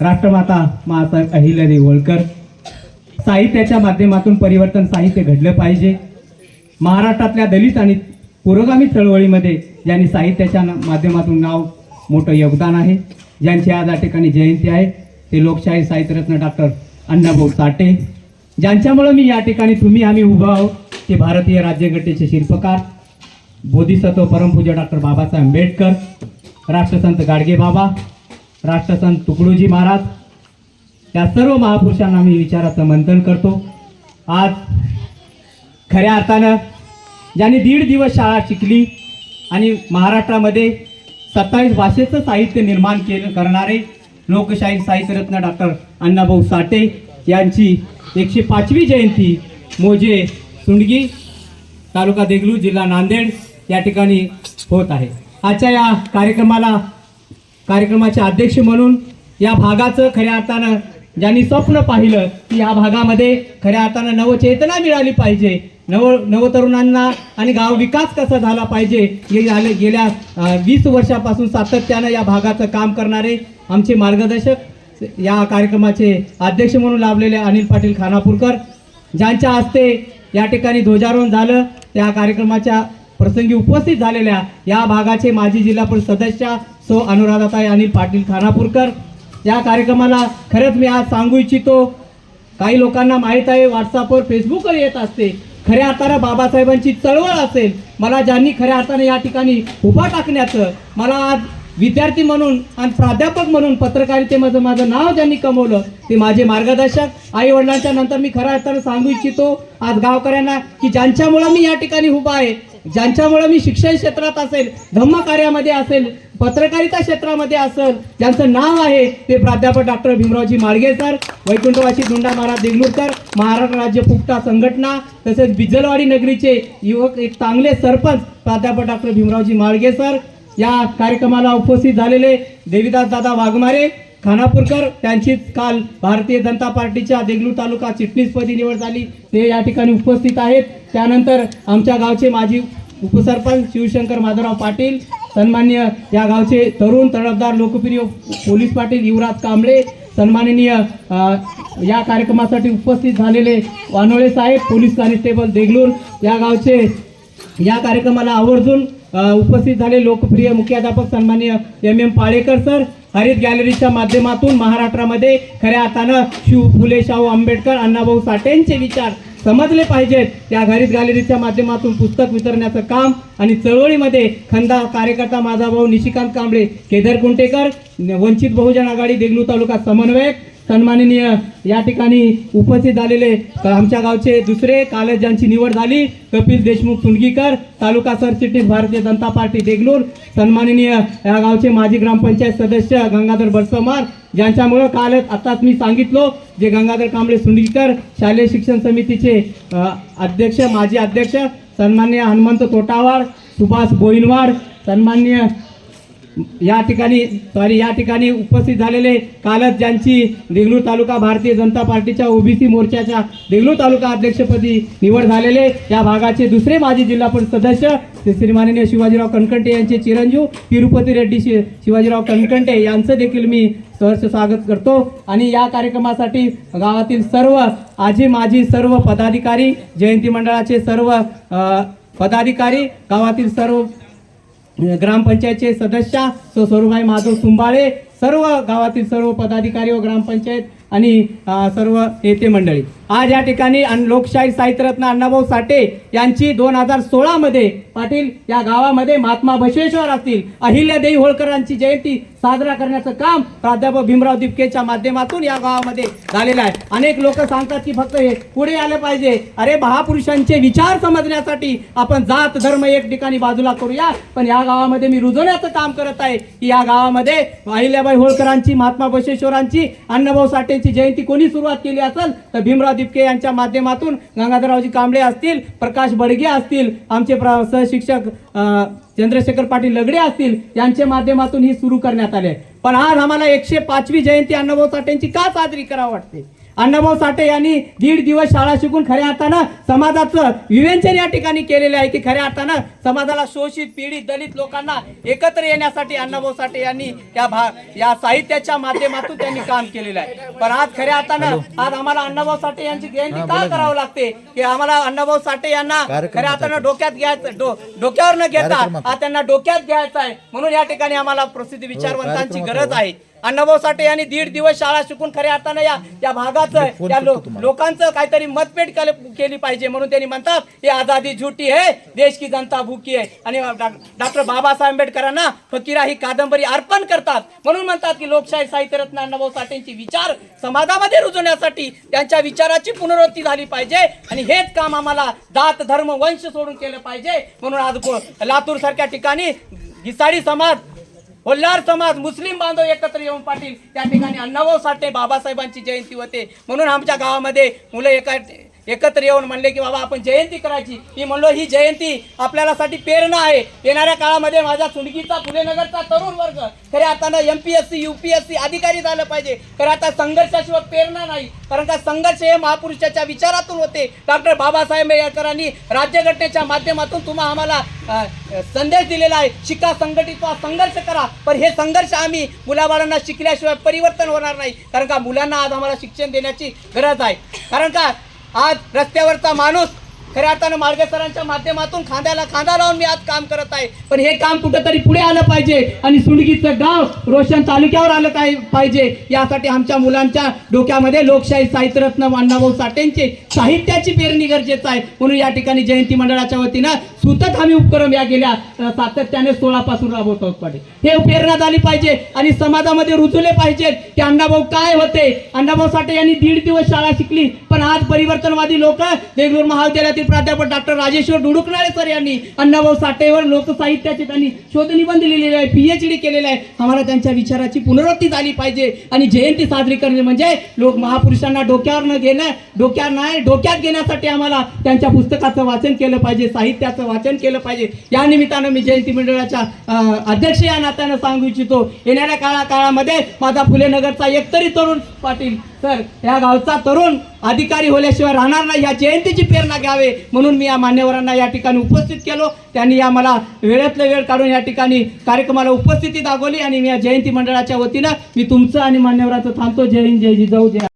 राष्ट्रमाता मासाहेब अहिल्यादेवी होळकर. साहित्याच्या माध्यमातून परिवर्तन साहित्य घडलं पाहिजे. महाराष्ट्रातल्या दलित आणि पुरोगामी चळवळीमध्ये यांनी साहित्याच्या ना- माध्यमातून नाव मोठं योगदान आहे ज्यांची आज या ठिकाणी जयंती आहे ते लोकशाही साहित्यरत्न डॉक्टर अण्णाभाऊ साठे. ज्यांच्यामुळं मी या ठिकाणी तुम्ही आम्ही उभा आहोत ते भारतीय राज्यघटनेचे शिल्पकार बोधिसत्व परमपूज्य डॉक्टर बाबासाहेब आंबेडकर राष्ट्रसंत गाडगे बाबा राष्ट्रसंत तुकडोजी महाराज या सर्व महापुरुषांना मी विचाराचं मंथन करतो. आज खऱ्या अर्थानं ज्यांनी दीड दिवस शाळा शिकली आणि महाराष्ट्रामध्ये सत्तावीस भाषेचं साहित्य निर्माण केलं करणारे लोकशाही साहित्यरत्न डॉक्टर अण्णाभाऊ साठे यांची एकशे पाचवी जयंती मोजे सुंडगी तालुका देगलू जिल्हा नांदेड या ठिकाणी होत आहे. आजच्या या कार्यक्रमाला कार्यक्रमाचे अध्यक्ष म्हणून या भागाचं खऱ्या अर्थानं ज्यांनी स्वप्न पाहिलं की या भागामध्ये खऱ्या अर्थानं नवचेतना मिळाली पाहिजे नव नवतरुणांना आणि गाव विकास कसा झाला पाहिजे हे झाले गेल्या वीस वर्षापासून सातत्यानं या भागाचं काम करणारे आमचे मार्गदर्शक या कार्यक्रमाचे अध्यक्ष म्हणून लाभलेले अनिल पाटील खानापूरकर ज्यांच्या हस्ते या ठिकाणी ध्वजारोहण झालं. त्या कार्यक्रमाच्या प्रसंगी उपस्थित झालेल्या या भागाचे माजी जिल्हा परिषद सदस्य सो अनुराधाताई अनिल पाटील खानापूरकर. या कार्यक्रमाला खरंच मी आज सांगू इच्छितो. काही लोकांना माहीत आहे व्हॉट्सअपवर फेसबुकवर येत असते. खऱ्या अर्थानं बाबासाहेबांची चळवळ असेल. मला ज्यांनी खऱ्या अर्थाने या ठिकाणी उभा टाकण्याचं मला आज विद्यार्थी म्हणून आणि प्राध्यापक म्हणून पत्रकारितेमध्ये माझं नाव ज्यांनी कमवलं ते माझे मार्गदर्शक. आई वडिलांच्या नंतर मी खऱ्या अर्थानं सांगू इच्छितो आज गावकऱ्यांना की ज्यांच्यामुळं मी या ठिकाणी उभा आहे ज्यांच्यामुळं मी शिक्षण क्षेत्रात असेल धम्म कार्यामध्ये असेल पत्रकारिता क्षेत्रामध्ये असेल ज्यांचं नाव आहे ते प्राध्यापक डॉक्टर भीमरावजी माळगे सर वैकुंठवासी धुंडा महाराज देगलूरकर महाराष्ट्र राज्य फुकटा संघटना तसेच बिजलवाडी नगरीचे युवक एक चांगले सरपंच प्राध्यापक डॉक्टर भीमरावजी माळगे सर या कार्यक्रमाला उपस्थित झालेले देवीदास दादा वाघमारे खानापूरकर त्यांचीच काल भारतीय जनता पार्टीच्या देगलूर तालुका चिटणीसपदी निवड झाली ते या ठिकाणी उपस्थित आहेत. त्यानंतर आमच्या गावचे माजी उपसरपंच शिवशंकर माधवराव पाटील सन्मान्य या गावचे तरुण तडफदार लोकप्रिय पोलीस पाटील युवराज कांबळे सन्माननीय या कार्यक्रमासाठी उपस्थित झालेले वानोळे साहेब पोलीस कॉन्स्टेबल देगलूर या गावचे या कार्यक्रमाला आवर्जून उपस्थित झाले लोकप्रिय मुख्याध्यापक सन्मान्य एम एम पाळेकर सर हरित गॅलरीच्या माध्यमातून महाराष्ट्रामध्ये खऱ्या अर्थानं शिव फुले शाहू आंबेडकर अण्णाभाऊ साठेंचे विचार समजले पाहिजेत. त्या हरित गॅलरीच्या माध्यमातून पुस्तक वितरण्याचं काम आणि चळवळीमध्ये खंदा कार्यकर्ता माझा भाऊ निशिकांत कांबळे केदार कुंटेकर वंचित बहुजन आघाडी देगलू तालुका समन्वयक सन्माननीय या ठिकाणी उपस्थित झालेले आमच्या गावचे दुसरे कालच ज्यांची निवड झाली कपिल देशमुख सुंडगीकर तालुका सरचिटणीस भारतीय जनता पार्टी देगलूर सन्माननीय या गावचे माजी ग्रामपंचायत सदस्य गंगाधर बरसमार ज्यांच्यामुळं कालच आताच मी सांगितलो जे गंगाधर कांबळे सुंडगीकर शालेय शिक्षण समितीचे अध्यक्ष माजी अध्यक्ष सन्मान्य हनुमंत तोटावाड सुभाष बोईनवाड सन्मान्य या ठिकाणी सॉरी या ठिकाणी उपस्थित झालेले कालच ज्यांची देगलूर तालुका भारतीय जनता पार्टीच्या ओबीसी मोर्चाच्या देगलूर तालुका अध्यक्षपदी निवड झालेले या भागाचे दुसरे माजी जिल्हा परिषद सदस्य ते श्री माननीय शिवाजीराव कणकंटे यांचे चिरंजीव तिरुपती रेड्डी शि शिवाजीराव कणकंटे यांचं देखील मी सहर्ष स्वागत करतो. आणि या कार्यक्रमासाठी गावातील सर्व आजी माजी सर्व पदाधिकारी जयंती मंडळाचे सर्व पदाधिकारी गावातील सर्व ग्रामपंचायतचे सदस्य सो सरुभाई माधव सुंबाळे सर्व गावातील सर्व पदाधिकारी व ग्रामपंचायत आणि सर्व नेते मंडळी. आज या ठिकाणी लोकशाही साहित्यरत्न अण्णाभाऊ साठे यांची दोन हजार सोळामध्ये पाटील या गावामध्ये महात्मा बसवेश्वर असतील अहिल्यादेवी होळकरांची जयंती साजरा करण्याचं काम प्राध्यापक भीमराव दिपकेच्या माध्यमातून या गावामध्ये झालेलं आहे. अनेक लोक सांगतात की फक्त हे पुढे आलं पाहिजे. अरे महापुरुषांचे विचार समजण्यासाठी आपण जात धर्म एक ठिकाणी बाजूला करूया. पण या गावामध्ये मी रुजवण्याचं काम करत आहे की या गावामध्ये अहिल्याबाई होळकरांची महात्मा बसवेश्वरांची अण्णाभाऊ साठेंची जयंती कोणी सुरुवात केली असेल तर भीमराव दिपके यांच्या माध्यमातून गंगाधररावजी कांबळे असतील प्रकाश बडगे असतील आमचे प्र- सहशिक्षक चंद्रशेखर पाटील लगडे असतील यांच्या माध्यमातून ही सुरू करण्यात आले. पण आज आम्हाला एकशे पाचवी जयंती अण्णाभाऊ साठेंची का साजरी करावं वाटते? अण्णाभाऊ साठे यांनी दीड दिवस शाळा शिकून खऱ्या अर्थानं समाजाचं विवेचन या ठिकाणी केलेलं आहे की खऱ्या अर्थानं समाजाला शोषित पीडित दलित लोकांना एकत्र येण्यासाठी अण्णाभाऊ साठे यांनी या भा या साहित्याच्या माध्यमातून त्यांनी काम केलेलं आहे. पण आज खऱ्या अर्थानं आज आम्हाला अण्णाभाऊ साठे यांची जयंती का करावं लागते? की आम्हाला अण्णाभाऊ साठे यांना खऱ्या अर्थानं डोक्यात घ्यायचं डोक्यावर न घेता आज त्यांना डोक्यात घ्यायचं आहे. म्हणून या ठिकाणी आम्हाला प्रसिद्ध विचारवंतांची गरज आहे. अण्णाभाऊ साठे यांनी दीड दिवस शाळा शिकून खऱ्या अर्थानं या या भागाचं या लो- लोकांचं काहीतरी मतपेट केले- पाहिजे म्हणून त्यांनी म्हणतात ही आझादी झुटी आहे देश की जनता भूकी आहे. आणि डॉक्टर बाबासाहेब आंबेडकरांना फकीरा ही कादंबरी अर्पण करतात. म्हणून म्हणतात की लोकशाही साहित्यरत्न अण्णाभाऊ साठेंची विचार समाजामध्ये रुजवण्यासाठी त्यांच्या विचाराची पुनरावृत्ती झाली पाहिजे. आणि हेच काम आम्हाला जात धर्म वंश सोडून केलं पाहिजे. म्हणून आज को- लातूर सारख्या ठिकाणी घिसाडी समाज होल्लार समाज मुस्लिम बांधव एकत्र येऊन पाटील त्या ठिकाणी अण्णाभाऊ साठे बाबासाहेबांची जयंती होते. म्हणून आमच्या गावामध्ये मुलं एका एकत्र येऊन म्हणले की बाबा आपण जयंती करायची. मी म्हणलो ही जयंती आपल्यालासाठी प्रेरणा आहे. येणाऱ्या काळामध्ये माझ्या सुंडकीचा फुलेनगरचा तरुण वर्ग. खऱ्या अर्थानं M P S C U P S C अधिकारी झालं पाहिजे. खरं आता संघर्षाशिवाय प्रेरणा नाही. कारण का संघर्ष हे महापुरुषाच्या विचारातून होते. डॉक्टर बाबासाहेब आंबेडकरांनी राज्यघटनेच्या माध्यमातून तुम्हा आम्हाला संदेश दिलेला आहे. शिका संघटित व्हा संघर्ष करा. पण हे संघर्ष आम्ही मुलाबाळांना शिकल्याशिवाय परिवर्तन होणार नाही. कारण का मुलांना आज आम्हाला शिक्षण देण्याची गरज आहे. कारण का आज रस्त्यावरचा माणूस खऱ्या अर्थानं मार्गसरांच्या माध्यमातून खांद्याला खांदा लावून मी आज काम करत आहे. पण हे काम कुठंतरी पुढे आलं पाहिजे आणि सुंडगीचं गाव रोशन तालुक्यावर आलं काय पाहिजे यासाठी आमच्या मुलांच्या डोक्यामध्ये लोकशाही साहित्यरत्न अण्णाभाऊ साठेंचे साहित्याची पेरणी गरजेचं आहे. म्हणून या ठिकाणी जयंती मंडळाच्या वतीनं सुतत आम्ही उपक्रम या गेल्या सातत्याने सोळापासून राबवत आहोत पाटील. हे प्रेरणा झाली पाहिजे आणि समाजामध्ये रुजले पाहिजेत की अण्णाभाऊ काय होते. अण्णाभाऊ साठे यांनी दीड दिवस शाळा शिकली पण आज परिवर्तनवादी लोक देगलूर महाविद्यालयातील प्राध्यापक डॉक्टर राजेश्वर डुडुकनाळे सर यांनी अण्णाभाऊ साठेवर लोकसाहित्याचे त्यांनी शोधनिबंध लिहिलेले आहे पीएचडी केलेला आहे. आम्हाला त्यांच्या विचाराची पुनरावृत्ती झाली पाहिजे आणि जयंती साजरी करणे म्हणजे लोक महापुरुषांना डोक्यावर न घेणं डोक्यावर नाही डोक्यात घेण्यासाठी आम्हाला त्यांच्या पुस्तकाचं वाचन केलं पाहिजे साहित्याचं वाचन केलं पाहिजे. या निमित्तानं मी जयंती मंडळाच्या अध्यक्ष या नात्यानं सांगू इच्छितो येणाऱ्या काळा काळामध्ये माझा फुले नगरचा एकतरी तरुण पाटील सर या गावचा तरुण अधिकारी होल्याशिवाय राहणार नाही या जयंतीची प्रेरणा घ्यावे म्हणून मी या मान्यवरांना या ठिकाणी उपस्थित केलो. त्यांनी या मला वेळातलं वेळ काढून या ठिकाणी कार्यक्रमाला उपस्थिती दाखवली आणि मी या जयंती मंडळाच्या वतीनं मी तुमचं आणि मान्यवराचं थांबतो. जय हिंद जय जिजाऊ जय